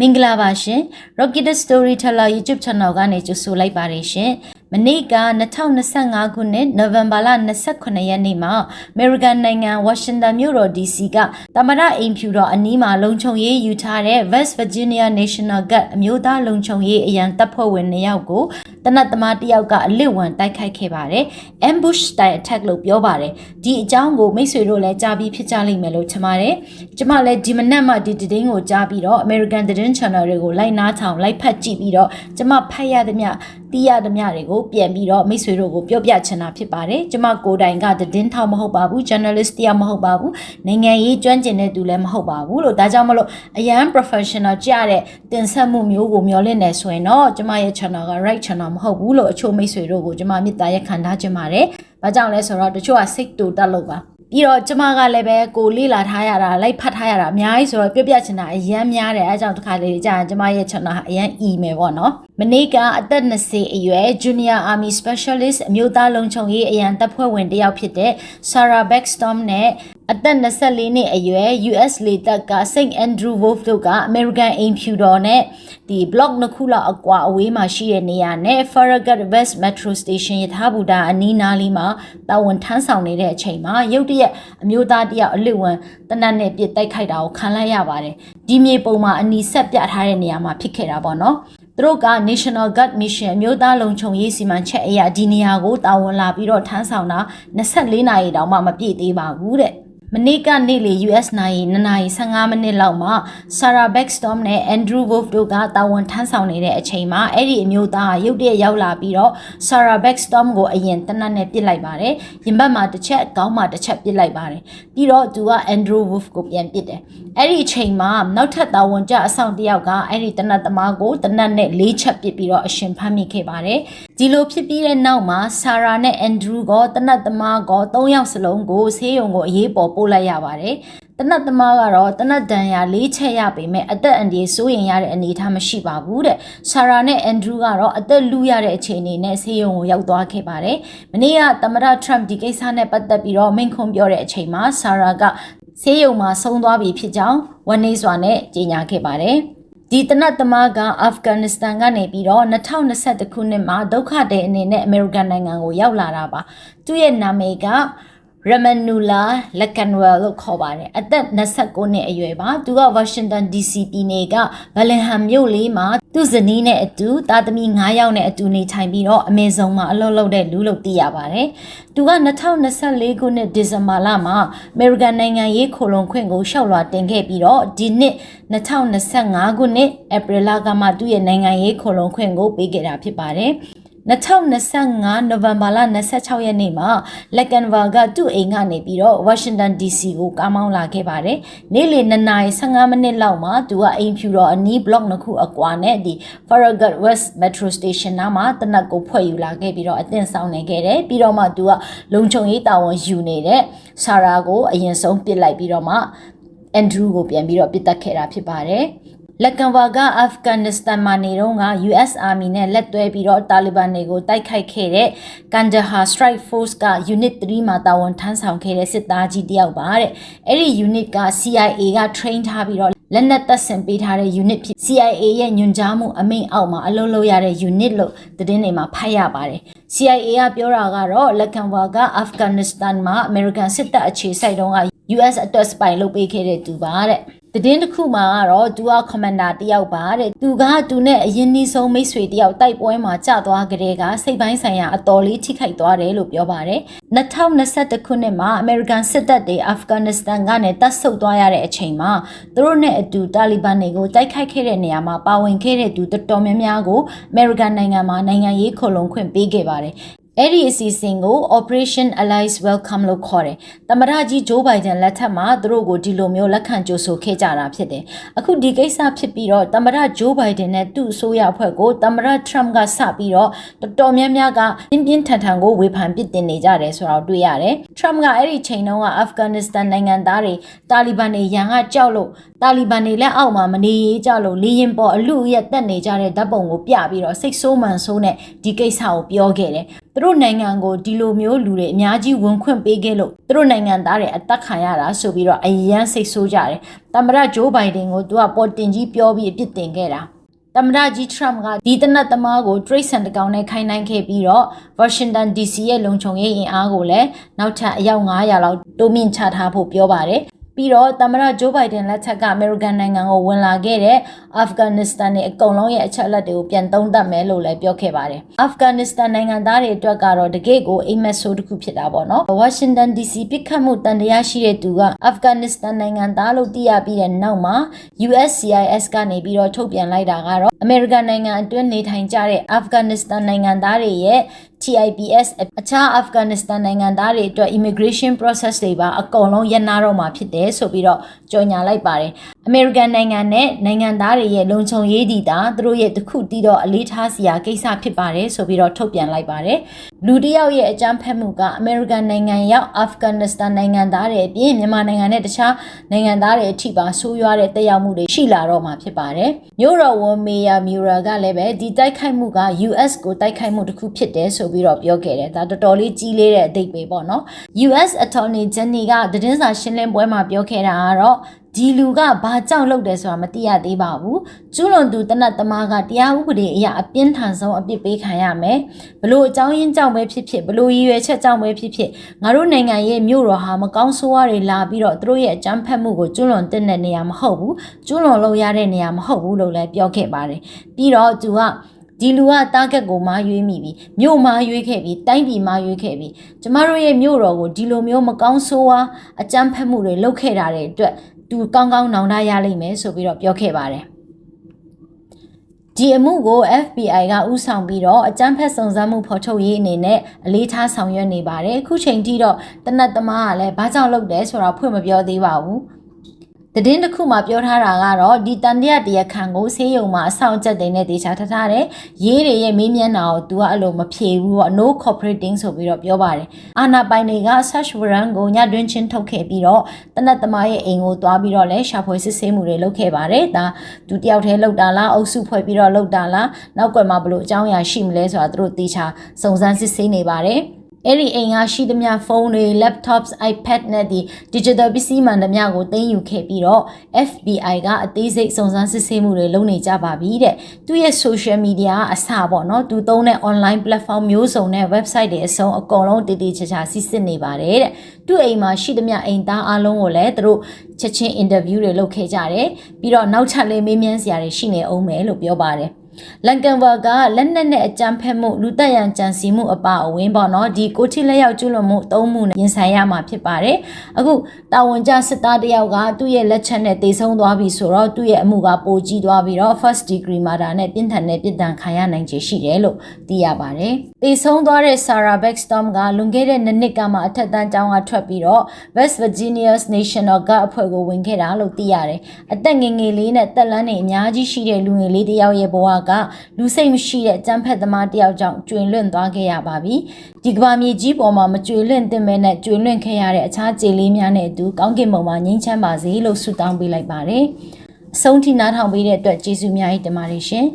မင်္ဂလာပါရှင် Rocket Storyteller YouTube Channel ကနေကြိုဆိုလိုက်ပါတယ်ရှင်မနေ့က2025ခုနှစ်နိုဝင်ဘာလ29ရက်နေ့မှာ American နိုင်ငံ Washington မြို့တော် DC ကတမရအိမ်ဖြူတော်အနီးမှာလုံခြုံရေးယူထားတဲ့ West Virginia National Guard အမျိုးသားလုံခြုံရေးအရန်တပ်ဖွဲ့ဝင်2ယောက်ကို တနတ်သမားတစ်ယောက်ကအလစ်ဝင်တိုက်ခိုက်ခဲ့ပါတယ်။ ambush style attack လို့ပြောပါတယ်။ဒီအကြောင်းကိုမိတ်ဆွေတို့လည်းကြားပြီးဖြစ်ကြလိမ့်မယ်လို့ထင်ပါတယ်။ကျွန်မလည်းဒီမနက်မှဒီသတင်းကိုကြားပြီးတော့ American သတင်း channel တွေကိုလိုက်နားထောင်လိုက်ဖတ်ကြည့်ပြီးတော့ကျွန်မဖတ်ရသမျှတီးရသမျှတွေကိုပြန်ပြီးတော့မိတ်ဆွေတို့ကိုပြောပြချင်တာဖြစ်ပါတယ်။ကျွန်မကိုယ်တိုင်ကသတင်းထောက်မဟုတ်ပါဘူး journalist တရားမဟုတ်ပါဘူး။နိုင်ငံရေးကျွမ်းကျင်တဲ့သူလည်းမဟုတ်ပါဘူးလို့ဒါကြောင့်မလို့အရန် professional ကြတဲ့တင်ဆက်မှုမျိုးကိုမျှော်လင့်နေဆိုရင်တော့ကျွန်မရဲ့ channel က right channel မဟုတ်ဘူးလို့အချို့မိတ်ဆွေတို့ကိုကျွန်မမေတ္တာရက်ခံထားခြင်းပါတယ်။ဘာကြောင့်လဲဆိုတော့တချို့ကစိတ်တူတက်လို့ပါ။ပြီးတော့ကျမကလည်းပဲကိုလေ့လာထားရတာလိုက်ဖတ်ထားရတာအများကြီးဆိုတော့ပြပြချင်တာအရန်များတယ်အဲကြောင့်တစ်ခါလေကြာရင်ကျမရဲ့ channel ဟာအရန် email ပေါ့နော်မနေ့ကအသက်20အရွယ် Junior Army Specialist အမျိုးသားလုံခြုံရေးအရန်တပ်ဖွဲ့ဝင်တစ်ယောက်ဖြစ်တဲ့ Sarah Backstorm နဲ့ အသက်24နှစ်အရွယ် US လေတပ်က St. Andrew Wolf တို့က American အိမ်ဖြူတော်နဲ့ဒီ block နှစ်ခုလောက်အကွာအဝေးမှာရှိတဲ့နေရာနဲ့ Farragut West Metro Station ရထားဘူတာအနီးနားလေးမှာတာဝန်ထမ်းဆောင်နေတဲ့အချိန်မှာရုတ်တရက်အမျိုးသားတယောက်အလစ်ဝင်တနတ်နဲ့ပြစ်တိုက်ခိုက်တာကိုခံလိုက်ရပါတယ်ဒီမြေပုံမှာအနီးဆက်ပြထားတဲ့နေရာမှာဖြစ်ခဲ့တာပေါ့နော်သူတို့က National Guard Mission အမျိုးသားလုံခြုံရေးစီမံချက်အရဒီနေရာကိုတာဝန်လာပြီးတော့ထမ်းဆောင်တာ24နာရီတောင်မှမပြည့်သေးပါဘူးတဲ့ မနေ့ကနေ့လေ US နိုင်2နာရီ15မိနစ်လောက်မှာ Sarah Backstorm နဲ့ Andrew Wolf တို့ကတာဝန်ထမ်းဆောင်နေတဲ့အချိန်မှာအဲ့ဒီအမျိုးသားရုတ်တရက်ရောက်လာပြီးတော့ Sarah Backstorm ကိုအရင်တနတ်နဲ့ပစ်လိုက်ပါတယ်။ရင်ဘတ်မှာတစ်ချက်ခေါင်းမှာတစ်ချက်ပစ်လိုက်ပါတယ်။ပြီးတော့သူက Andrew Wolf ကိုပြန်ပစ်တယ်။အဲ့ဒီအချိန်မှာနောက်ထပ်တာဝန်ကျအဆောင်တစ်ယောက်ကအဲ့ဒီတနတ်သမားကိုတနတ်နဲ့၄ချက်ပစ်ပြီးတော့အရှင်ဖမ်းမိခဲ့ပါတယ်။ဒီလိုဖြစ်ပြီးတဲ့နောက်မှာ Sarah နဲ့ Andrew ကတနတ်သမားက၃ယောက်စလုံးကိုဆေးရုံကိုအရေးပေါ်ပို့လိုက်ရပါတယ်။တနတ်သမားကတော့တနတ်ဒဏ်ရာ၄ချက်ရပေမဲ့အသက်အန္တရာယ်စိုးရင်ရတဲ့အနေအထားမရှိပါဘူးတဲ့။ဆာရာနဲ့အန်ဒရူးကတော့အသက်လူရတဲ့အခြေအနေနဲ့ဆေးရုံကိုရောက်သွားခဲ့ပါတယ်။မနေ့ကသမရထရမ့်ဒီကိစ္စနဲ့ပတ်သက်ပြီးတော့မိန့်ခွန်းပြောတဲ့အချိန်မှာဆာရာကဆေးရုံမှာဆုံးသွားပြီဖြစ်ကြောင်းဝန်နေစွာနဲ့ကြေညာခဲ့ပါတယ်။ဒီတနတ်သမားကအာဖဂန်နစ္စတန်ကနေပြီးတော့2021ခုနှစ်မှာဒုက္ခတဲ့အနေနဲ့အမေရိကန်နိုင်ငံကိုရောက်လာတာပါသူ့ရဲ့နာမည်က Ramanula Lakanwell လို့ခေါ်ပါတယ်အသက်29နှစ်အရွယ်ပါသူက Washington DC ပြည်နယ်က Bellingham မြို့လေးမှာသူ့ဇနီးနဲ့အတူသားသမီး9ယောက်နဲ့အတူနေထိုင်ပြီးတော့အမေဇုံမှာအလုပ်လုပ်တဲ့လူလို့သိရပါတယ်သူက2024ခုနှစ်ဒီဇင်ဘာလမှာ American နိုင်ငံရေးခိုလုံခွင့်ကိုရှောက်လွှာတင်ခဲ့ပြီးတော့ဒီနှစ်2025ခုနှစ် April လကမှသူ့ရဲ့နိုင်ငံရေးခိုလုံခွင့်ကိုပေးခဲ့တာဖြစ်ပါတယ် 2025နိုဝင်ဘာလ26ရက်နေ့မှာလက်ကန်ဗာကသူ့အိမ်ကနေပြီးတော့ Washington DC ကိုကားမောင်းလာခဲ့ပါတယ်။နေ့လယ်2နာရီ15မိနစ်လောက်မှာသူကအိမ်ဖြူတော်အနီး block နှစ်ခုအကွာနဲ့ဒီ Farragut West Metro Station နားမှာတနက်ကိုဖွဲ့ယူလာခဲ့ပြီးတော့အသင့်ဆောင်နေခဲ့တယ်။ပြီးတော့မှသူကလုံခြုံရေးတာဝန်ယူနေတဲ့ဆာရာကိုအရင်ဆုံးပစ်လိုက်ပြီးတော့မှအန်ဒရူးကိုပြန်ပြီးတော့ပစ်တက်ခဲ့တာဖြစ်ပါတယ်။ လက်ကန်ဝါကအာဖဂန်နစ္စတန်မှာနေတော့က US Army နဲ့လက်တွဲပြီးတော့တာလီဘန်တွေကိုတိုက်ခိုက်ခဲ့တဲ့ Kandahar Strike Force က Unit 3မှာတာဝန်ထမ်းဆောင်ခဲ့တဲ့စစ်သားကြီးတယောက်ပါတဲ့အဲ့ဒီ unit က CIA က train ထားပြီးတော့လက်နက်တပ်ဆင်ပေးထားတဲ့ unit ဖြစ် CIA ရဲ့ညွှန်ကြားမှုအမိန့်အောက်မှာအလုပ်လုပ်ရတဲ့ unit လို့သတင်းတွေမှာဖတ်ရပါတယ် CIA ကပြောတာကတော့လက်ကန်ဝါကအာဖဂန်နစ္စတန်မှာ American စစ်တပ်အခြေစိုက်တုန်းက US အတွက် spy လုပ်ပေးခဲ့တဲ့သူပါတဲ့ တည်င်းတစ်ခုမှာကတော့သူကကွန်မန်ဒါတယောက်ပါတဲ့သူကသူနဲ့အရင်နှီးဆုံးမိတ်ဆွေတယောက်တိုက်ပွဲမှာကြာသွားကြတဲ့ကစိတ်ပိုင်းဆိုင်ရာအတော်လေးထိခိုက်သွားတယ်လို့ပြောပါတယ်2021ခုနှစ်မှာအမေရိကန်စစ်တပ်တွေအာဖဂန်နစ္စတန်ကနေတပ်ဆုတ်သွားရတဲ့အချိန်မှာသူတို့နဲ့အတူတာလီဘန်တွေကိုတိုက်ခိုက်ခဲ့တဲ့နေရာမှာပါဝင်ခဲ့တဲ့သူတော်တော်များများကိုအမေရိကန်နိုင်ငံမှာနိုင်ငံရေးခုံလုံခွင့်ပေးခဲ့ပါတယ် အဲ့ဒီအစီအစဉ်ကို Operation Allies Welcome လို့ခေါ်တယ်။သမ္မတကြီးဂျိုးဘိုင်ဒန်လက်ထက်မှာသူတို့ကိုဒီလိုမျိုးလက်ခံကြိုဆိုခဲ့ကြတာဖြစ်တယ်။အခုဒီကိစ္စဖြစ်ပြီးတော့သမ္မတဂျိုးဘိုင်ဒန်နဲ့သူ့အစိုးရအဖွဲ့ကိုသမ္မတ Trump ကစပြီးတော့တော်တော်များများကပြင်းပြင်းထန်ထန်ကိုဝေဖန်ပစ်တင်နေကြတယ်ဆိုတော့တွေ့ရတယ်။ Trump ကအဲ့ဒီချိန်တုန်းက Afghanistan နိုင်ငံသားတွေတာလီဘန်တွေရန်ကကြောက်လို့တာလီဘန်တွေလက်အောက်မှာမနေရေးကြလို့လေရင်ပေါ်အလူရက်တက်နေကြတဲ့ဓာတ်ပုံကိုပြပြီးတော့စိတ်ဆိုးမှန်ဆိုးနဲ့ဒီကိစ္စကိုပြောခဲ့တယ်။သူတို့နိုင်ငံကိုဒီလိုမျိုးလူတွေအများကြီးဝင်ခွင့်ပေးခဲ့လို့သူတို့နိုင်ငံသားတွေအသက်ခံရတာဆိုပြီးတော့အယမ်းစိတ်ဆိုးကြတယ်တမရဂျိုးဘိုင်ဒန်ကိုသူကပေါ်တင်ကြီးပြောပြီးအပြစ်တင်ခဲ့တာတမရကြီးထရမ်ကဒီတနတ်သမားကို Trade Center ကောင်နဲ့ခိုင်းနိုင်ခဲ့ပြီးတော့ Washington DC ရဲ့လုံခြုံရေးအင်အားကိုလည်းနောက်ထပ်အယောက်900လောက်တိုးမြင့်ချထားဖို့ပြောပါတယ် ပြီးတော့သမ္မတဂျိုးဘိုင်ဒန်လက်ထက်ကအမေရိကန်နိုင်ငံကိုဝင်လာခဲ့တဲ့အာဖဂန်နစ္စတန်နဲ့အကုန်လုံးရဲ့အချက်အလက်တွေကိုပြန်သုံးသပ်မယ်လို့လည်းပြောခဲ့ပါတယ်။အာဖဂန်နစ္စတန်နိုင်ငံသားတွေအတွက်ကတော့တကယ့်ကိုအိမ်မက်ဆိုးတစ်ခုဖြစ်တာပေါ့နော်။ဝါရှင်တန် DC ပြစ်ခတ်မှုတန်တရားရှိတဲ့သူကအာဖဂန်နစ္စတန်နိုင်ငံသားလို့သိရပြီးတဲ့နောက်မှာ USCIS ကနေပြီးတော့ထုတ်ပြန်လိုက်တာကတော့အမေရိကန်နိုင်ငံအတွင်းနေထိုင်ကြတဲ့အာဖဂန်နစ္စတန်နိုင်ငံသားတွေရဲ့ TIPS အခြားအာဖဂန်နစ္စတန်နိုင်ငံသားတွေအတွက် immigration process တွေပါအကုန်လုံးရပ်နာတော့မှာဖြစ်တယ်ဆိုပြီးတော့ကြေညာလိုက်ပါတယ်။ American နိုင်ငံနဲ့နိုင်ငံသားတွေရဲ့လုံခြုံရေးဒီတာသူတို့ရဲ့တခုတည်တော့အလေးထားစရာကိစ္စဖြစ်ပါတယ်ဆိုပြီးတော့ထုတ်ပြန်လိုက်ပါတယ်။ လူတစ်ယောက်ရဲ့အကြမ်းဖက်မှုက American နိုင်ငံရောက်အာဖဂန်နစ္စတန်နိုင်ငံသားတွေအပြင်မြန်မာနိုင်ငံနဲ့တခြားနိုင်ငံသားတွေအထိပါဆိုးရွားတဲ့တက်ရောက်မှုတွေရှိလာတော့မှာဖြစ်ပါတယ်။မြို့တော်ဝန်မေယာမြူရာကလည်းပဲဒီတိုက်ခိုက်မှုက US ကိုတိုက်ခိုက်မှုတစ်ခုဖြစ်တယ်ဆိုပြီးတော့ပြောခဲ့တယ်။ဒါတော်တော်လေးကြီးလေးတဲ့အဓိပ္ပာယ်ပေါ့နော်။ US Attorney General ကသတင်းစာရှင်းလင်းပွဲမှာပြောခဲ့တာကတော့ ဒီလူကဘာကြောင့်လုပ်တယ်ဆိုတာမသိရသေးပါဘူးကျူးလွန်သူတနတ်သမားကတရားဥပဒေအရအပြင်းထန်ဆုံးအပြစ်ပေးခံရမယ်ဘလို့အကြောင်းရင်းကြောင့်ပဲဖြစ်ဖြစ်ဘလို့ရည်ရွယ်ချက်ကြောင့်ပဲဖြစ်ဖြစ်ငါတို့နိုင်ငံရဲ့မြို့တော်ဟာမကောင်းဆိုးဝါးတွေလာပြီးတော့သူတို့ရဲ့အကြမ်းဖက်မှုကိုကျူးလွန်တဲ့နေရာမဟုတ်ဘူးကျူးလွန်လို့ရတဲ့နေရာမဟုတ်ဘူးလို့လည်းပြောခဲ့ပါတယ်ပြီးတော့သူကဒီလူကတားကက်ကိုမာရွေးမိပြီမြို့မာရွေးခဲ့ပြီတိုင်းပြည်မာရွေးခဲ့ပြီကျမတို့ရဲ့မြို့တော်ကိုဒီလိုမျိုးမကောင်းဆိုးဝါးအကြမ်းဖက်မှုတွေလုပ်ခဲ့တာတဲ့အတွက် သူကောင်းကောင်းနောင်တရလိမ့်မယ်ဆိုပြီးတော့ပြောခဲ့ပါတယ်ဒီအမှုကို FBI ကဥဆောင်ပြီးတော့အကြမ်းဖက်စုံစမ်းမှုဖော်ထုတ်ရေးအနေနဲ့အလေးထားဆောင်ရွက်နေပါတယ်အခုချိန်ထိတော့တနတ်သမားကလည်းဘာကြောင့်လုပ်တယ်ဆိုတာဖွင့်မပြောသေးပါဘူး သတင်းတစ်ခုမှပြောထားတာကတော့ဒီတန်တရတရားခံကိုဆေးရုံမှာအဆောင်ချက်တွေနဲ့တေချာထထားတယ်။ရေးတွေရဲ့မေးမြန်းတာကို तू ကအဲ့လိုမဖြေဘူးပေါ့ no cooperating ဆိုပြီးတော့ပြောပါတယ်။အာနာပိုင်တွေက search warrant ကိုညတွင်းချင်းထုတ်ခဲ့ပြီးတော့တနတ်သမားရဲ့အိမ်ကိုသွားပြီးတော့လဲရှာဖွေစစ်ဆေးမှုတွေလုပ်ခဲ့ပါတယ်။ဒါသူတယောက်တည်းလုပ်တာလားအုပ်စုဖွဲ့ပြီးတော့လုပ်တာလားနောက်ကွယ်မှာဘလို့အကြောင်းအရာရှိမလဲဆိုတာသူတို့တေချာစုံစမ်းစစ်ဆေးနေပါတယ်။ အဲ့ဒီအိမ်ကရှိသမျှဖုန်းတွေ laptops iPad နဲ့ဒီ digital ပစ္စည်းမှန်သမျှကိုသိမ်းယူခဲ့ပြီးတော့ FBI ကအသေးစိတ်စုံစမ်းစစ်ဆေးမှုတွေလုပ်နေကြပါပြီတဲ့သူရဲ့ social media အစပေါ့နော်သူသုံးတဲ့ online platform မျိုးစုံနဲ့ website တွေအစုံအကုန်လုံးတည်တည်ချာချာစစ်စစ်နေပါတယ်တဲ့သူ့အိမ်မှာရှိသမျှအိမ်သားအလုံးကိုလည်းသူတို့ချက်ချင်း interview တွေလုပ်ခဲ့ကြတယ်ပြီးတော့နောက်ထပ်လေးမေးမြန်းစရာတွေရှိနေအောင်မယ်လို့ပြောပါတယ် လန်ကန်ဘာကလက်နက်နဲ့အကြမ်းဖက်မှုလူတက်ရန်ကြံစည်မှုအပါအဝင်ပေါ့နော်ဒီကိုထိလက်ရောက်ကျူးလွန်မှုသုံးမှုနဲ့ရင်ဆိုင်ရမှာဖြစ်ပါတယ်အခုတာဝန်ကျစစ်သားတယောက်ကသူ့ရဲ့လက်ချက်နဲ့တေဆုံးသွားပြီဆိုတော့သူ့ရဲ့အမှုကပိုကြီးသွားပြီးတော့ first degree murder နဲ့ပြင်းထန်တဲ့ပြစ်ဒဏ်ခံရနိုင်ခြေရှိတယ်လို့သိရပါတယ်တေဆုံးသွားတဲ့ Sarah Backstorm ကလွန်ခဲ့တဲ့နှစ်နှစ်ကမှအထက်တန်းကျောင်းကထွက်ပြီးတော့ West Virginia's National Guard အဖွဲ့ကိုဝင်ခဲ့တာလို့သိရတယ်အသက်ငယ်ငယ်လေးနဲ့တက်လန်းနေအများကြီးရှိတဲ့လူငယ်လေးတယောက်ရဲ့ဘဝကလူစိတ်မရှိတဲ့ကြမ်းဖက်သမားတယောက်ကြောင့်ကျွင်လွင့်သွားခဲ့ရပါပြီဒီကဘာမြေကြီးပေါ်မှာမကျွင်လွင့်သင့်မဲနဲ့ကျွင်လွင့်ခဲ့ရတဲ့အခြားကြေလေးများနဲ့အတူကောင်းကင်ဘုံမှာငြိမ်းချမ်းပါစေလို့ဆုတောင်းပေးလိုက်ပါတယ်အဆုံးထိနားထောင်ပေးတဲ့အတွက်ကျေးဇူးအများကြီးတင်ပါတယ်ရှင်